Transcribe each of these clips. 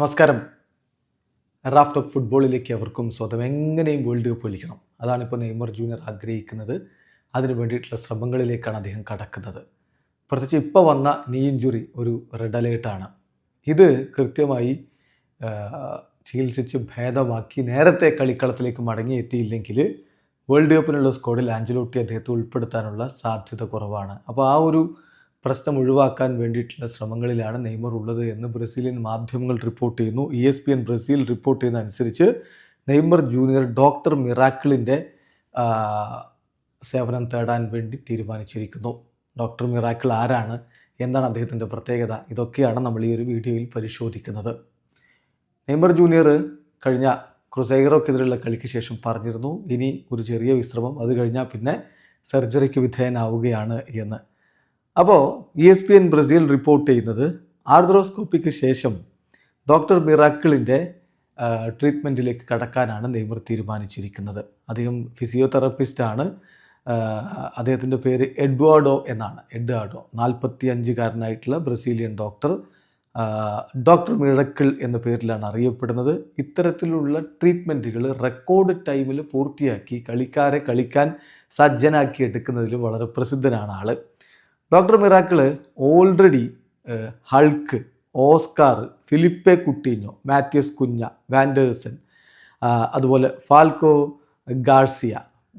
നമസ്കാരം. Raf talk ഫുട്ബോളിലേക്ക് അവർക്കും സ്വന്തം എങ്ങനെയും വേൾഡ് കപ്പ് കളിക്കണം. അതാണ് ഇപ്പോൾ നെയ്മർ ജൂനിയർ ആഗ്രഹിക്കുന്നത്. അതിനു വേണ്ടിയിട്ടുള്ള ശ്രമങ്ങളിലേക്കാണ് അദ്ദേഹം കടക്കുന്നത്. പ്രത്യേകിച്ച് ഇപ്പോൾ വന്ന നീ ഇഞ്ചുറി ഒരു റെഡ് അലേർട്ടാണ് ഇത് കൃത്യമായി ചികിത്സിച്ച് ഭേദമാക്കി നേരത്തെ കളിക്കളത്തിലേക്ക് മടങ്ങിയെത്തിയില്ലെങ്കിൽ വേൾഡ് കപ്പിനുള്ള സ്കോഡിൽ ആഞ്ചലോട്ടി അദ്ദേഹത്തെ ഉൾപ്പെടുത്താനുള്ള സാധ്യത കുറവാണ്. അപ്പോൾ ആ ഒരു പ്രശ്നം ഒഴിവാക്കാൻ വേണ്ടിയിട്ടുള്ള ശ്രമങ്ങളിലാണ് നെയ്മർ ഉള്ളത് എന്ന് ബ്രസീലിയൻ മാധ്യമങ്ങൾ റിപ്പോർട്ട് ചെയ്യുന്നു. E S P N Brazil report ചെയ്യുന്ന അനുസരിച്ച് നെയ്മർ ജൂനിയർ ഡോക്ടർ മിറാക്കിളിന്റെ സേവനം തേടാൻ വേണ്ടി തീരുമാനിച്ചിരിക്കുന്നു. ഡോക്ടർ മിറാക്കിൾ ആരാണ് എന്താണ് അദ്ദേഹത്തിന്റെ പ്രത്യേകത. ഇതൊക്കെയാണ് നമ്മൾ ഈ ഒരു വീഡിയോയിൽ പരിശോധിക്കുന്നത്. നെയ്മർ ജൂനിയർ കഴിഞ്ഞ ക്രുസൈറോക്കെതിരെയുള്ള കളിക്ക് ശേഷം പറഞ്ഞിരുന്നു. ഇനി ഒരു ചെറിയ വിശ്രമം അത് കഴിഞ്ഞാൽ പിന്നെ സർജറിക്ക് വിധേയനാവുകയാണ് എന്ന്. അപ്പോൾ E S P N Brazil report ചെയ്യുന്നത് ആർദ്രോസ്കോപ്പിക്ക് ശേഷം ഡോക്ടർ മിറാക്കിളിന്റെ ട്രീറ്റ്മെന്റിലേക്ക് കടക്കാനാണ് നെയ്മർ തീരുമാനിച്ചിരിക്കുന്നത്. അദ്ദേഹം ഫിസിയോതെറപ്പിസ്റ്റാണ് അദ്ദേഹത്തിന്റെ പേര് എഡ്വാർഡോ എന്നാണ്. എഡ്വാർഡോ നാൽപ്പത്തി അഞ്ചുകാരനായിട്ടുള്ള ബ്രസീലിയൻ ഡോക്ടർ. ഡോക്ടർ മിഴക്കിൾ എന്ന പേരിലാണ് അറിയപ്പെടുന്നത്. ഇത്തരത്തിലുള്ള ട്രീറ്റ്മെന്റുകൾ റെക്കോർഡ് ടൈമിൽ പൂർത്തിയാക്കി കളിക്കാരെ കളിക്കാൻ സജ്ജനാക്കി എടുക്കുന്നതിൽ വളരെ പ്രസിദ്ധനാണ് ആൾ. Doctor Miracle already Hulk Oscar Philippe Coutinho Matheus Cunha Wanderson അതുപോലെ ഫാൽക്കോ ഗാർസിയ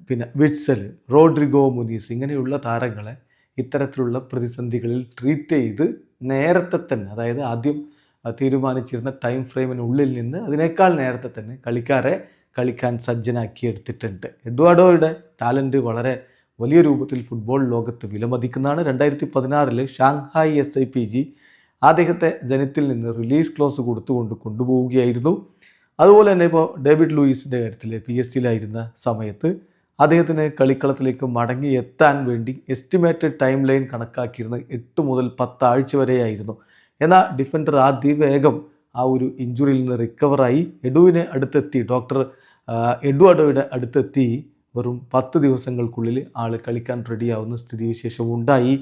പിന്നെ വിറ്റ്സൽ റോഡ്രിഗോ മുനീസ് ഇങ്ങനെയുള്ള താരങ്ങളെ ഇത്തരത്തിലുള്ള പ്രതിസന്ധികളിൽ ട്രീറ്റ് ചെയ്ത് നേരത്തെ തന്നെ അതായത് ആദ്യം തീരുമാനിച്ചിരുന്ന ടൈം ഫ്രെയിമിനുള്ളിൽ നിന്ന് അതിനേക്കാൾ നേരത്തെ തന്നെ കളിക്കാരെ കളിക്കാൻ സജ്ജനാക്കിയെടുത്തിട്ടുണ്ട്. എഡ്വാർഡോയുടെ ടാലന്റ് വളരെ വലിയ രൂപത്തിൽ ഫുട്ബോൾ ലോകത്ത് വിലമതിക്കുന്നതാണ്. രണ്ടായിരത്തി പതിനാറിൽ Shanghai S I P G അദ്ദേഹത്തെ ജനത്തിൽ നിന്ന് റിലീസ് ക്ലോസ് കൊടുത്തുകൊണ്ട് കൊണ്ടുപോവുകയായിരുന്നു. അതുപോലെ തന്നെ ഇപ്പോൾ ഡേവിഡ് ലൂയിസിന്റെ കാര്യത്തിൽ പി എസ് സിയിലായിരുന്ന സമയത്ത് അദ്ദേഹത്തിന് കളിക്കളത്തിലേക്ക് മടങ്ങി എത്താൻ വേണ്ടി എസ്റ്റിമേറ്റഡ് ടൈം ലൈൻ കണക്കാക്കിയിരുന്നത് എട്ട് മുതൽ പത്ത് ആഴ്ച വരെയായിരുന്നു. എന്നാൽ ഡിഫൻഡർ അതിവേഗം ആ ഒരു ഇഞ്ചുറിയിൽ നിന്ന് റിക്കവറായി എഡുവിനെ അടുത്തെത്തി ഡോക്ടർ എഡ്വാർഡോയുടെ അടുത്തെത്തി. വെറും പത്ത് ദിവസങ്ങൾക്കുള്ളിൽ ആൾ കളിക്കാൻ റെഡിയാവുന്ന സ്ഥിതിവിശേഷം ഉണ്ടായി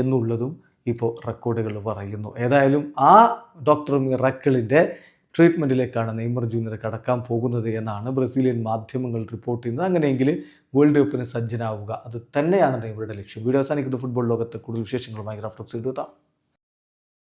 എന്നുള്ളതും ഇപ്പോൾ റെക്കോർഡുകൾ പറയുന്നു. ഏതായാലും ആ ഡോക്ടർ മിറക്കിളിന്റെ ട്രീറ്റ്മെന്റിലേക്കാണ് നെയ്മർ ജൂനിയർ കടക്കാൻ പോകുന്നത് എന്നാണ് ബ്രസീലിയൻ മാധ്യമങ്ങൾ റിപ്പോർട്ട് ചെയ്യുന്നത്. അങ്ങനെയെങ്കിൽ വേൾഡ് കപ്പിന് സജ്ജനാവുക. അത് തന്നെയാണ് നെയ്മറുടെ ലക്ഷ്യം. വീഡിയോ അവസാനിക്കുന്ന. ഫുട്ബോൾ ലോകത്തെ കൂടുതൽ വിശേഷങ്ങളുമായി ഗ്രാഫ്റ്റോക്സ് എഴുതാം